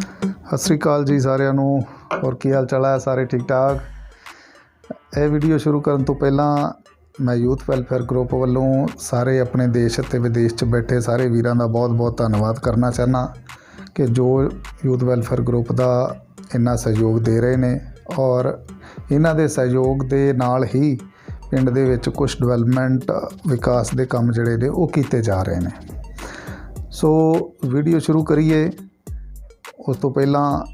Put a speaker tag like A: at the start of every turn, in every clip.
A: ਸਤਿ ਸ੍ਰੀ ਅਕਾਲ ਜੀ ਸਾਰਿਆਂ ਨੂੰ। ਹੋਰ ਕੀ ਹਾਲ ਚਾਲ ਹੈ ਸਾਰੇ ਠੀਕ ਠਾਕ? ਇਹ ਵੀਡੀਓ ਸ਼ੁਰੂ ਕਰਨ ਤੋਂ ਪਹਿਲਾਂ ਮੈਂ ਯੂਥ ਵੈਲਫੇਅਰ ਗਰੁੱਪ ਵੱਲੋਂ ਸਾਰੇ ਆਪਣੇ ਦੇਸ਼ ਅਤੇ ਵਿਦੇਸ਼ 'ਚ ਬੈਠੇ ਸਾਰੇ ਵੀਰਾਂ ਦਾ ਬਹੁਤ-ਬਹੁਤ ਧੰਨਵਾਦ ਕਰਨਾ ਚਾਹਨਾ ਕਿ ਜੋ ਯੂਥ ਵੈਲਫੇਅਰ ਗਰੁੱਪ ਦਾ ਇੰਨਾ ਸਹਿਯੋਗ ਦੇ ਰਹੇ ਨੇ ਔਰ ਇਹਨਾਂ ਦੇ ਸਹਿਯੋਗ ਦੇ ਨਾਲ ਹੀ ਪਿੰਡ ਦੇ ਵਿੱਚ ਕੁਝ ਡਿਵੈਲਪਮੈਂਟ ਵਿਕਾਸ ਦੇ ਕੰਮ ਜਿਹੜੇ ਨੇ ਉਹ ਕੀਤੇ ਜਾ ਰਹੇ ਨੇ। ਸੋ ਵੀਡੀਓ ਸ਼ੁਰੂ ਕਰੀਏ। ਉਸ ਤੋਂ ਪਹਿਲਾਂ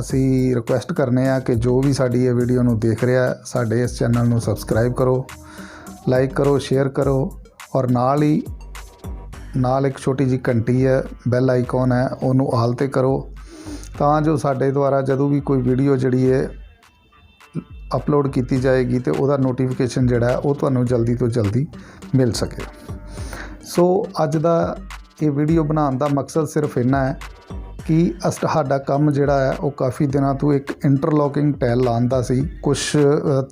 A: ਅਸੀਂ ਰਿਕੁਐਸਟ ਕਰਨੇ ਆ ਕਿ ਜੋ ਵੀ ਸਾਡੀ ਇਹ ਵੀਡੀਓ ਨੂੰ ਦੇਖ ਰਿਹਾ ਸਾਡੇ ਇਸ ਚੈਨਲ ਨੂੰ ਸਬਸਕ੍ਰਾਈਬ ਕਰੋ ਲਾਈਕ ਕਰੋ ਸ਼ੇਅਰ ਕਰੋ ਔਰ ਨਾਲ ਹੀ, ਨਾਲ ਇੱਕ ਛੋਟੀ ਜੀ ਘੰਟੀ ਹੈ ਬੈਲ ਆਈਕਨ ਹੈ, ਉਹਨੂੰ ਆਲ ਤੇ ਕਰੋ ਤਾਂ ਜੋ ਸਾਡੇ ਦੁਆਰਾ ਜਦੋਂ ਵੀ ਕੋਈ ਵੀਡੀਓ ਜਿਹੜੀ ਹੈ ਅਪਲੋਡ ਕੀਤੀ ਜਾਏਗੀ ਤੇ ਉਹਦਾ ਨੋਟੀਫਿਕੇਸ਼ਨ ਜਿਹੜਾ ਉਹ ਤੁਹਾਨੂੰ ਜਲਦੀ ਤੋਂ ਜਲਦੀ ਮਿਲ ਸਕੇ। ਸੋ ਅੱਜ ਦਾ ਇਹ ਵੀਡੀਓ ਬਣਾਉਣ ਦਾ ਮਕਸਦ ਸਿਰਫ ਇੰਨਾ ਹੈ ਕਿ ਅਸ, ਸਾਡਾ ਕੰਮ ਜਿਹੜਾ ਹੈ, ਉਹ ਕਾਫੀ ਦਿਨਾਂ ਤੋਂ ਇੱਕ ਇੰਟਰਲੋਕਿੰਗ ਟੈਲ ਲਾਉਣ ਦਾ ਸੀ। ਕੁਝ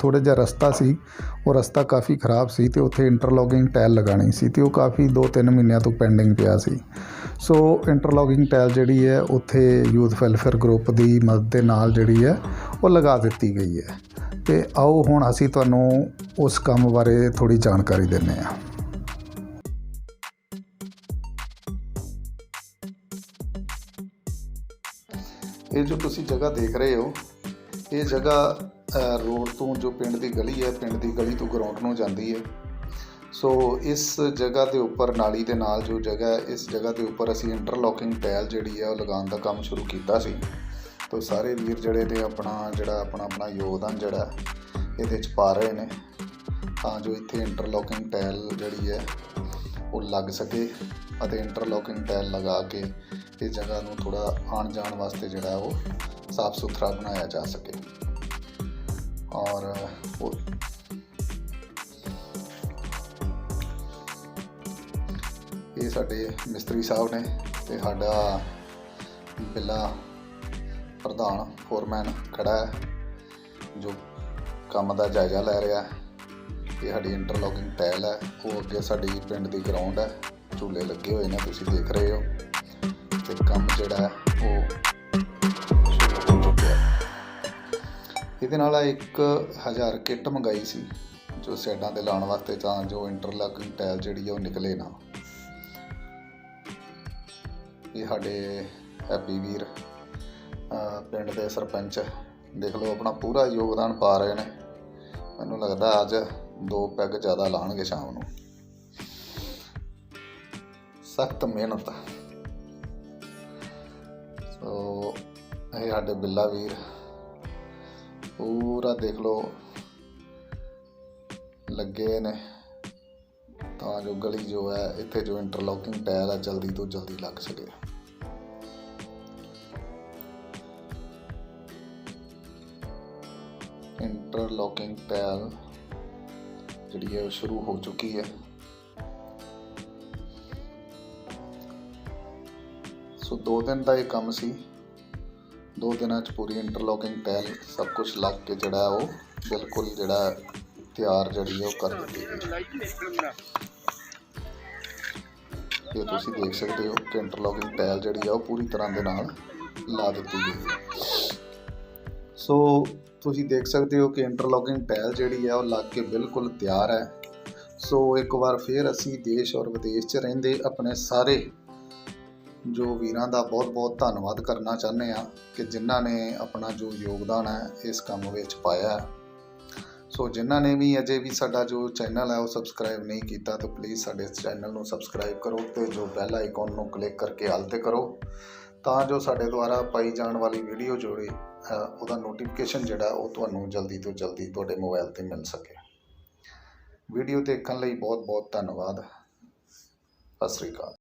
A: ਥੋੜਾ ਜਿਹਾ ਰਸਤਾ ਸੀ। ਉਹ ਰਸਤਾ ਕਾਫੀ ਖਰਾਬ ਸੀ ਤੇ ਉੱਥੇ ਇੰਟਰਲੋਕਿੰਗ ਟੈਲ ਲਗਾਣੀ ਸੀ ਤੇ ਉਹ ਕਾਫੀ 2-3 ਮਹੀਨਿਆਂ ਤੋਂ ਪੈਂਡਿੰਗ ਪਿਆ ਸੀ। ਸੋ ਇੰਟਰਲੋਕਿੰਗ ਟੈਲ ਜਿਹੜੀ ਹੈ, ਉੱਥੇ ਯੂਥ ਵੈਲਫੇਅਰ ਗਰੁੱਪ ਦੀ ਮਦਦ ਦੇ ਨਾਲ ਜਿਹੜੀ ਹੈ, ਉਹ ਲਗਾ ਦਿੱਤੀ ਗਈ ਹੈ। ਤੇ ਆਓ ਹੁਣ ਅਸੀਂ ਤੁਹਾਨੂੰ ਉਸ ਕੰਮ ਬਾਰੇ ਥੋੜੀ ਜਾਣਕਾਰੀ ਦਿੰਨੇ ਆ ਇਹ ਜੋ ਤੁਸੀਂ ਜਗ੍ਹਾ ਦੇਖ ਰਹੇ ਹੋ, ਇਹ ਜਗ੍ਹਾ ਰੋਡ ਤੋਂ ਜੋ ਪਿੰਡ ਦੀ ਗਲੀ ਹੈ, ਪਿੰਡ ਦੀ ਗਲੀ ਤੋਂ ਗਰਾਊਂਡ ਨੂੰ ਜਾਂਦੀ ਹੈ। ਸੋ ਇਸ ਜਗ੍ਹਾ ਦੇ ਉੱਪਰ, ਨਾਲੀ ਦੇ ਨਾਲ ਜੋ ਜਗ੍ਹਾ ਹੈ, ਇਸ ਜਗ੍ਹਾ ਦੇ ਉੱਪਰ ਅਸੀਂ ਇੰਟਰਲੋਕਿੰਗ ਟਾਇਲ ਜਿਹੜੀ ਹੈ, ਉਹ ਲਗਾਉਣ ਦਾ ਕੰਮ ਸ਼ੁਰੂ ਕੀਤਾ ਸੀ। ਤੋ ਸਾਰੇ ਵੀਰ ਜਿਹੜੇ ਨੇ ਆਪਣਾ, ਜਿਹੜਾ ਆਪਣਾ ਆਪਣਾ ਯੋਗਦਾਨ ਜਿਹੜਾ ਇਹਦੇ ਚ ਪਾ ਰਹੇ ਨੇ। ਤਾਂ ਜੋ ਇੱਥੇ ਇੰਟਰਲੋਕਿੰਗ ਟਾਇਲ ਜਿਹੜੀ ਹੈ ਉਹ ਲੱਗ ਸਕੇ ਅਤੇ ਇੰਟਰਲੋਕਿੰਗ ਟਾਇਲ ਲਗਾ ਕੇ ਇਸ ਜਗ੍ਹਾ ਨੂੰ ਥੋੜਾ ਆਉਣ ਜਾਣ ਵਾਸਤੇ ਜਿਹੜਾ ਉਹ ਸਾਫ਼ ਸੁਥਰਾ ਬਣਾਇਆ ਜਾ ਸਕੇ। ਔਰ ਇਹ ਸਾਡੇ ਮਿਸਤਰੀ ਸਾਹਿਬ ਨੇ ਤੇ ਸਾਡਾ ਬਿੱਲਾ ਪ੍ਰਧਾਨ ਫੋਰਮੈਨ ਖੜਾ ਹੈ, ਜੋ ਕੰਮ ਦਾ ਜਾਇਜ਼ਾ ਲੈ ਰਿਹਾ ਹੈ। ਇਹ ਸਾਡੀ ਇੰਟਰਲੋਕਿੰਗ ਟਾਇਲ ਹੈ, ਉਹ ਅੱਗੇ ਸਾਡੀ ਪਿੰਡ ਦੀ ਗਰਾਊਂਡ ਹੈ, ਝੂਲੇ ਲੱਗੇ ਹੋਏ ਨੇ, ਤੁਸੀਂ ਦੇਖ ਰਹੇ ਹੋ। ਤੇ ਕੰਮ ਜਿਹੜਾ ਹੈ, ਉਹ ਚੁੱਕਿਆ ਇਹਦੇ ਨਾਲ ਇੱਕ ਹਜ਼ਾਰ ਕਿੱਟ ਮੰਗਾਈ ਸੀ, ਜੋ ਸਾਈਡਾਂ ਤੇ ਲਾਉਣ ਵਾਸਤੇ ਤਾਂ ਜੋ ਇੰਟਰਲੋਕਿੰਗ ਟਾਇਲ ਜਿਹੜੀ ਹੈ, ਉਹ ਨਿਕਲੇ ਨਾ। ਇਹ ਸਾਡੇ ਹੈਪੀ ਵੀਰ ਪਿੰਡ ਦੇ ਸਰਪੰਚ, ਦੇਖ ਲਓ, ਆਪਣਾ ਪੂਰਾ ਯੋਗਦਾਨ ਪਾ ਰਹੇ ਨੇ। ਮੈਨੂੰ ਲੱਗਦਾ ਅੱਜ ਦੋ ਪੈਗ ਜ਼ਿਆਦਾ ਲਾਣਗੇ ਸ਼ਾਮ ਨੂੰ। ਸਖਤ ਮਿਹਨਤ। ਸੋ, ਇਹ ਸਾਡੇ ਬਿੱਲਾ ਵੀਰ। ਪੂਰਾ ਦੇਖ ਲਓ। ਲੱਗੇ ਨੇ। ਤਾਂ ਜੋ ਗਲੀ ਜੋ ਹੈ, ਇੱਥੇ ਜੋ ਇੰਟਰਲੋਕਿੰਗ ਟਾਇਲ ਹੈ ਜਲਦੀ ਤੋਂ ਜਲਦੀ ਲੱਗ ਸਕੇ। ਇੰਟਰਲੋਕਿੰਗ ਟਾਇਲ ਜਿਹੜੀ ਹੈ ਉਹ ਸ਼ੁਰੂ ਹੋ ਚੁੱਕੀ ਹੈ। ਸੋ ਦੋ ਦਿਨ ਦਾ ਇਹ ਕੰਮ ਸੀ। ਦੋ ਦਿਨਾਂ ਚ ਪੂਰੀ ਇੰਟਰਲੋਕਿੰਗ ਟੈਲ ਸਭ ਕੁਝ ਲੱਗ ਕੇ ਜਿਹੜਾ ਉਹ ਬਿਲਕੁਲ ਜਿਹੜਾ ਤਿਆਰ ਜਿਹੜੀ ਹੈ ਉਹ ਕਰ ਦਿੱਤੀ ਗਈ। ਇਹ ਤੁਸੀਂ ਦੇਖ ਸਕਦੇ ਹੋ ਕਿ ਇੰਟਰਲੋਕਿੰਗ ਟੈਲ ਜਿਹੜੀ ਆ ਉਹ ਪੂਰੀ ਤਰ੍ਹਾਂ ਦੇ ਨਾਲ ਲਾ ਦਿੱਤੀ ਗਈ ਹੈ। ਸੋ ਤੁਸੀਂ ਦੇਖ ਸਕਦੇ ਹੋ ਕਿ ਇੰਟਰਲੋਕਿੰਗ ਟਾਇਲ ਜਿਹੜੀ ਹੈ ਉਹ ਲੱਗ ਕੇ ਬਿਲਕੁਲ ਤਿਆਰ ਹੈ। ਸੋ ਇੱਕ ਵਾਰ ਫਿਰ ਅਸੀਂ ਦੇਸ਼ ਔਰ ਵਿਦੇਸ਼ 'ਚ ਰਹਿੰਦੇ ਆਪਣੇ ਸਾਰੇ ਜੋ ਵੀਰਾਂ ਦਾ ਬਹੁਤ-ਬਹੁਤ ਧੰਨਵਾਦ ਕਰਨਾ ਚਾਹੁੰਦੇ ਆ ਕਿ ਜਿਨ੍ਹਾਂ ਨੇ ਆਪਣਾ ਜੋ ਯੋਗਦਾਨ ਹੈ, ਇਸ ਕੰਮ ਵਿੱਚ ਪਾਇਆ ਸੋ ਜਿਨ੍ਹਾਂ ਨੇ ਵੀ ਅਜੇ ਵੀ ਸਾਡਾ ਜੋ ਚੈਨਲ ਹੈ ਉਹ ਸਬਸਕ੍ਰਾਈਬ ਨਹੀਂ ਕੀਤਾ ਤਾਂ ਪਲੀਜ਼ ਸਾਡੇ ਇਸ ਚੈਨਲ ਨੂੰ ਸਬਸਕ੍ਰਾਈਬ ਕਰੋ ਤੇ ਜੋ ਬੈਲ ਆਈਕਨ ਨੂੰ ਕਲਿੱਕ ਕਰਕੇ ਆਲ ਤੇ ਕਰੋ ਤਾਂ ਜੋ ਸਾਡੇ ਦੁਆਰਾ ਪਾਈ ਜਾਣ ਵਾਲੀ ਵੀਡੀਓ ਜੋੜੇ ਉਹਦਾ ਨੋਟੀਫਿਕੇਸ਼ਨ ਜਿਹੜਾ, ਉਹ ਤੁਹਾਨੂੰ ਜਲਦੀ ਤੋਂ ਜਲਦੀ ਤੁਹਾਡੇ ਮੋਬਾਈਲ ਤੇ ਮਿਲ ਸਕੇ। ਵੀਡੀਓ ਦੇਖਣ ਲਈ ਬਹੁਤ ਬਹੁਤ ਧੰਨਵਾਦ। ਸਤਿ ਸ੍ਰੀ ਅਕਾਲ।